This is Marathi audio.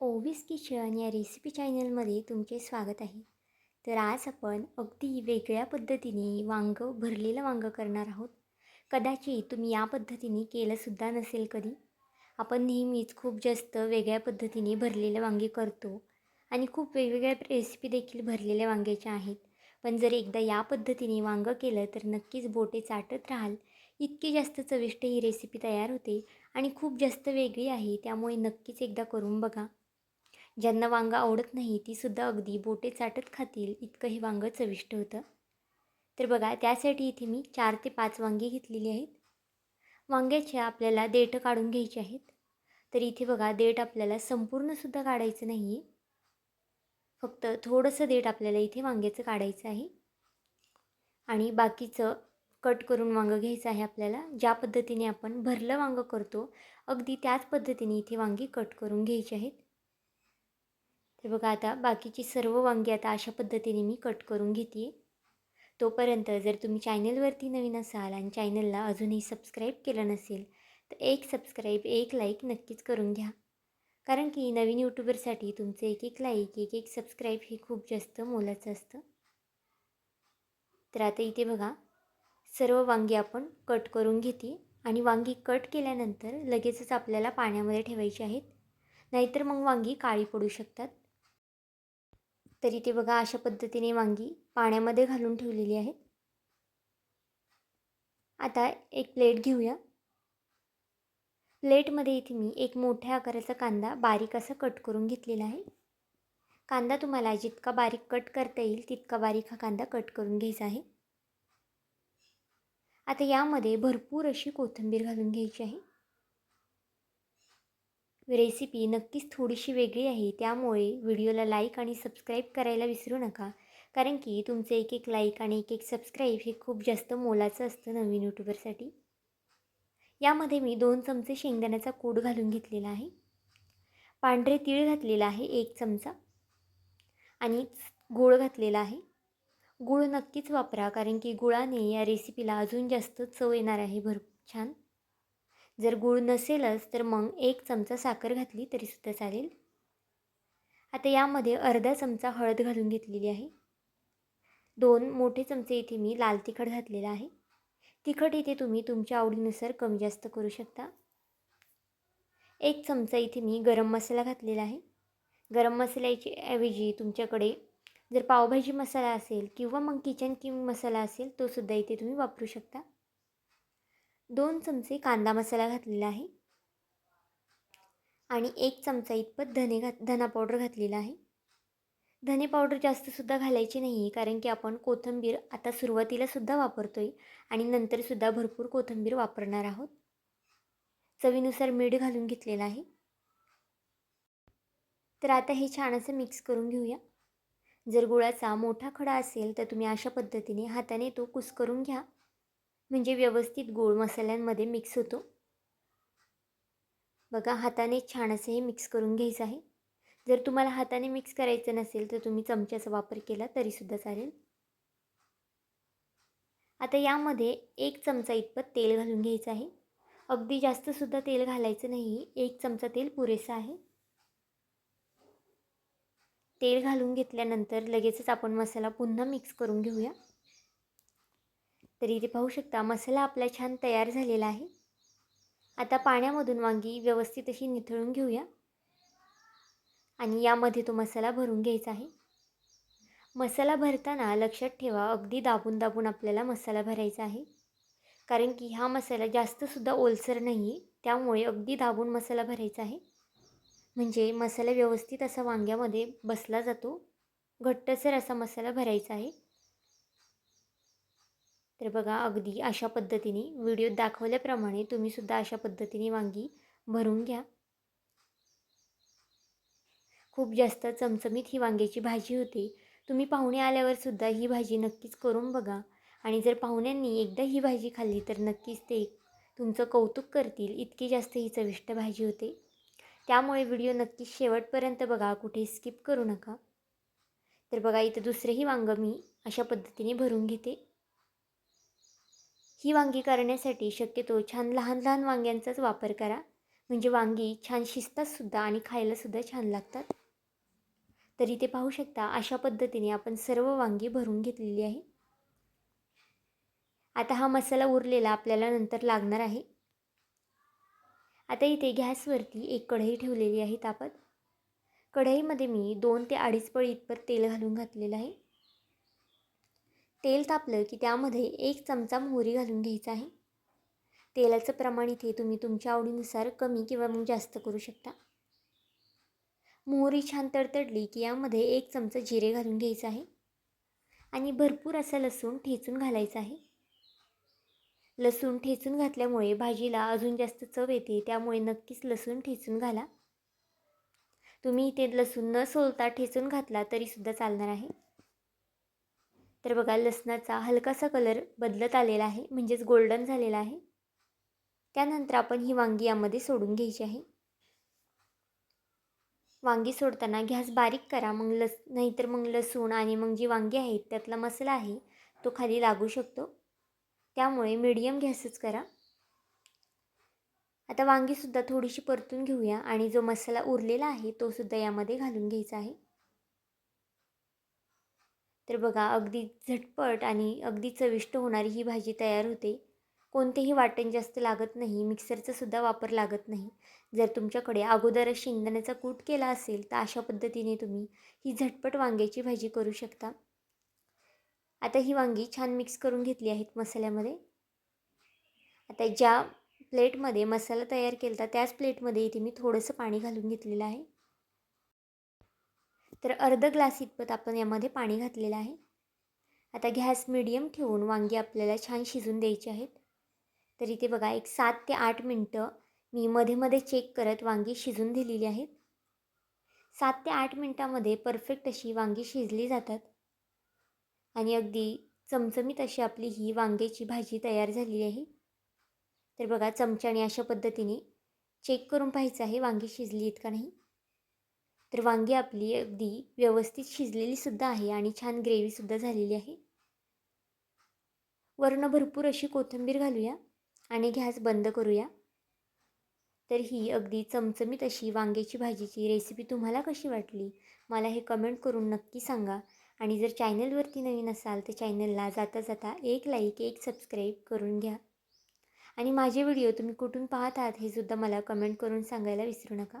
ओवीस किचन या रेसिपी चॅनलमध्ये तुमचे स्वागत आहे. तर आज आपण अगदी वेगळ्या पद्धतीने वांगं भरलेलं वांगं करणार आहोत. कदाचित तुम्ही या पद्धतीने केलंसुद्धा नसेल कधी. आपण नेहमीच खूप जास्त वेगळ्या पद्धतीने भरलेलं वांगे करतो आणि खूप वेगवेगळ्या रेसिपी देखील भरलेल्या वांग्याच्या आहेत. पण जर एकदा या पद्धतीने वांगं केलं तर नक्कीच बोटे चाटत राहाल. इतकी जास्त चविष्ट ही रेसिपी तयार होते आणि खूप जास्त वेगळी आहे त्यामुळे नक्कीच एकदा करून बघा. ज्यांना वांगं आवडत नाही तीसुद्धा अगदी बोटे चाटत खातील इतकं हे वांगं चविष्ट होतं. तर बघा त्यासाठी इथे मी चार ते पाच वांगी घेतलेली आहेत. वांग्याच्या आपल्याला देठ काढून घ्यायचे आहेत. तर इथे बघा देठ आपल्याला संपूर्णसुद्धा काढायचं नाही आहे फक्त थोडंसं देठ आपल्याला इथे वांग्याचं काढायचं आहे. आणि बाकीचं कट करून वांगं घ्यायचं आहे आपल्याला. ज्या पद्धतीने आपण भरलं वांगं करतो अगदी त्याच पद्धतीने इथे वांगी कट करून घ्यायची आहेत. तर बघा आता बाकीची सर्व वांगी आता अशा पद्धतीने मी कट करून घेते. तोपर्यंत जर तुम्ही चॅनलवरती नवीन असाल आणि चॅनलला अजूनही सबस्क्राईब केलं नसेल तर एक सबस्क्राईब एक लाईक नक्कीच करून घ्या. कारण की नवीन यूट्यूबरसाठी तुमचं एक एक लाईक एक एक सबस्क्राईब हे खूप जास्त मोलाचं असतं. तर आता इथे बघा सर्व वांगी आपण कट करून घेते आणि वांगी कट केल्यानंतर लगेचच आपल्याला पाण्यामध्ये ठेवायची आहेत. नाहीतर मग वांगी काळी पडू शकतात. तरी ते बघा अशा पद्धतीने वांगी पाण्यामध्ये घालून ठेवलेली आहेत आता एक प्लेट घेऊया. प्लेटमध्ये इथे मी एक मोठ्या आकाराचा कांदा बारीक असा कट करून घेतलेला आहे. कांदा तुम्हाला जितका बारीक कट करता येईल तितका बारीक हा कांदा कट करून घ्यायचा आहे. आता यामध्ये भरपूर अशी कोथिंबीर घालून घ्यायची आहे. रेसिपी नक्कीच थोडीशी वेगळी आहे. त्यामुळे व्हिडिओला लाईक आणि सबस्क्राईब करायला विसरू नका. कारण की तुमचं एक एक लाईक आणि एक एक सबस्क्राईब हे खूप जास्त मोलाचं असतं नवीन यूट्यूबरसाठी यामध्ये मी दोन चमचे शेंगदाण्याचा कूट घालून घेतलेला आहे. पांढरे तीळ घातलेला आहे एक चमचा. आणि गूळ घातलेला आहे. गूळ नक्कीच वापरा कारण की गुळाने या रेसिपीला अजून जास्त चव येणार आहे भरपूर छान. जर गूळ नसेलच तर मग एक चमचा साखर घातली तरीसुद्धा चालेल. आता यामध्ये अर्धा चमचा हळद घालून घेतलेली आहे. दोन मोठे चमचे इथे मी लाल तिखट घातलेला आहे. तिखट इथे तुम्ही तुमच्या आवडीनुसार कमी जास्त करू शकता. एक चमचा इथे मी गरम मसाला घातलेला आहे. गरम मसाल्याची ऐवजी तुमच्याकडे जर पावभाजी मसाला असेल किंवा मग किचन किंग मसाला असेल तोसुद्धा इथे तुम्ही वापरू शकता. दोन चमचे कांदा मसाला घातलेला आहे. आणि एक चमचा इतपत धने घात धना पावडर घातलेला आहे. धने पावडर जास्तसुद्धा घालायची नाही आहे कारण की आपण कोथिंबीर आता सुरुवातीलासुद्धा वापरतो आहे आणि नंतरसुद्धा भरपूर कोथिंबीर वापरणार आहोत. चवीनुसार मीठ घालून घेतलेलं आहे. तर आता हे छान असं मिक्स करून घेऊया. जर गुळाचा मोठा खडा असेल तर तुम्ही अशा पद्धतीने हाताने तो कुस करून घ्या. म्हणजे व्यवस्थित गोड मसाल्यांमध्ये मिक्स होतो. बघा हाताने छान असं हे मिक्स करून घ्यायचं आहे. जर तुम्हाला हाताने मिक्स करायचं नसेल तर तुम्ही चमच्याचा वापर केला तरीसुद्धा चालेल. आता यामध्ये एक चमचा इतपत तेल घालून घ्यायचं आहे. अगदी जास्तसुद्धा तेल घालायचं नाही. एक चमचा तेल पुरेसा आहे. तेल घालून घेतल्यानंतर लगेचच आपण मसाला पुन्हा मिक्स करून घेऊया. तरी इथे पाहू शकता मसाला आपला छान तयार झालेला आहे. आता पाण्यामधून वांगी व्यवस्थित अशी निथळून घेऊया. आणि यामध्ये तो मसाला भरून घ्यायचा आहे. मसाला भरताना लक्षात ठेवा अगदी दाबून दाबून आपल्याला मसाला भरायचा आहे. कारण की हा मसाला जास्तसुद्धा ओलसर नाही आहे त्यामुळे अगदी दाबून मसाला भरायचा आहे. म्हणजे मसाला व्यवस्थित असा वांग्यामध्ये बसला जातो. घट्टसर असा मसाला भरायचा आहे. तर बघा अगदी अशा पद्धतीने व्हिडिओत दाखवल्याप्रमाणे तुम्हीसुद्धा अशा पद्धतीने वांगी भरून घ्या. खूप जास्त चमचमीत ही वांग्याची भाजी होते. तुम्ही पाहुणे आल्यावर सुद्धा ही भाजी नक्कीच करून बघा. आणि जर पाहुण्यांनी एकदा ही भाजी खाल्ली तर नक्कीच ते तुमचं कौतुक करतील. इतकी जास्त ही चविष्ट भाजी होते. त्यामुळे व्हिडिओ नक्कीच शेवटपर्यंत बघा कुठे स्किप करू नका. तर बघा इथं दुसरेही वांगं मी अशा पद्धतीने भरून घेते. ही वांगी करण्यासाठी शक्यतो छान लहान लहान वांग्यांचाच वापर करा. म्हणजे वांगी छान शिजतातसुद्धा आणि खायलासुद्धा छान लागतात. तर इथे पाहू शकता अशा पद्धतीने आपण सर्व वांगी भरून घेतलेली आहे. आता हा मसाला उरलेला आपल्याला नंतर लागणार आहे. आता इथे गॅसवरती एक कढई ठेवलेली आहे तापत. कढईमध्ये मी दोन ते अडीच पळी इतपत तेल घालून घातलेलं आहे. तेल तापलं की त्यामध्ये एक चमचा मोहरी घालून घ्यायचा आहे. तेलाचं प्रमाण इथे तुम्ही तुमच्या आवडीनुसार कमी किंवा मग जास्त करू शकता. मोहरी छान तडतडली की यामध्ये एक चमचा जिरे घालून घ्यायचं आहे. आणि भरपूर असं लसूण ठेचून घालायचं आहे. लसूण ठेचून घातल्यामुळे भाजीला अजून जास्त चव येते त्यामुळे नक्कीच लसूण ठेचून घाला. तुम्ही इथे लसूण न सोलता ठेचून घातला तरीसुद्धा चालणार आहे. तर बघा लसणाचा हलकासा कलर बदलत आलेला आहे म्हणजेच गोल्डन झालेला आहे. त्यानंतर आपण ही वांगी यामध्ये सोडून घ्यायची आहे. वांगी सोडताना गॅस बारीक करा मग लस नाहीतर मग लसूण आणि मग जी वांगी आहेत त्यातला मसाला आहे तो खाली लागू शकतो. त्यामुळे मीडियम गॅसच करा. आता वांगीसुद्धा थोडीशी परतून घेऊया आणि जो मसाला उरलेला आहे तोसुद्धा यामध्ये घालून घ्यायचा आहे. तर बघा अगदी झटपट आणि अगदी चविष्ट होणारी ही भाजी तयार होते. कोणतेही वाटण जास्त लागत नाही मिक्सरचा सुद्धा वापर लागत नाही. जर तुमच्याकडे अगोदरच शेंगदाण्याचा कूट केला असेल तर अशा पद्धतीने तुम्ही ही झटपट वांग्याची भाजी करू शकता. आता ही वांगी छान मिक्स करून घेतली आहेत मसाल्यामध्ये. आता ज्या प्लेटमध्ये मसाला तयार केला त्याच प्लेटमध्ये इथे मी थोडंसं पाणी घालून घेतलेलं आहे. तर अर्ध ग्लास इतपत आपण यामध्ये पाणी घातलेलं आहे. आता गॅस मिडियम ठेवून वांगी आपल्याला छान शिजून द्यायची आहेत. तर इथे बघा एक सात ते आठ मिनटं मी मध्ये मध्ये चेक करत वांगी शिजून दिलेली आहेत. सात ते आठ मिनटामध्ये परफेक्ट अशी वांगी शिजली जातात. आणि अगदी चमचमीत अशी आपली ही वांग्याची भाजी तयार झालेली आहे. तर बघा चमच्याने अशा पद्धतीने चेक करून पाहायचं आहे वांगी शिजली आहेत का नाही. तर वांगी आपली अगदी व्यवस्थित शिजलेली सुद्धा आहे आणि छान ग्रेव्हीसुद्धा झालेली आहे. वरनं भरपूर अशी कोथिंबीर घालूया आणि गॅस बंद करूया. तर ही अगदी चमचमीत अशी वांग्याची भाजीची रेसिपी तुम्हाला कशी वाटली? मला हे कमेंट करून नक्की सांगा. आणि जर चॅनलवरती नवीन असाल तर चॅनलला जाता जाता एक लाईक एक सबस्क्राईब करून घ्या. आणि माझे व्हिडिओ तुम्ही कुठून पाहत आहात हे सुद्धा मला कमेंट करून सांगायला विसरू नका.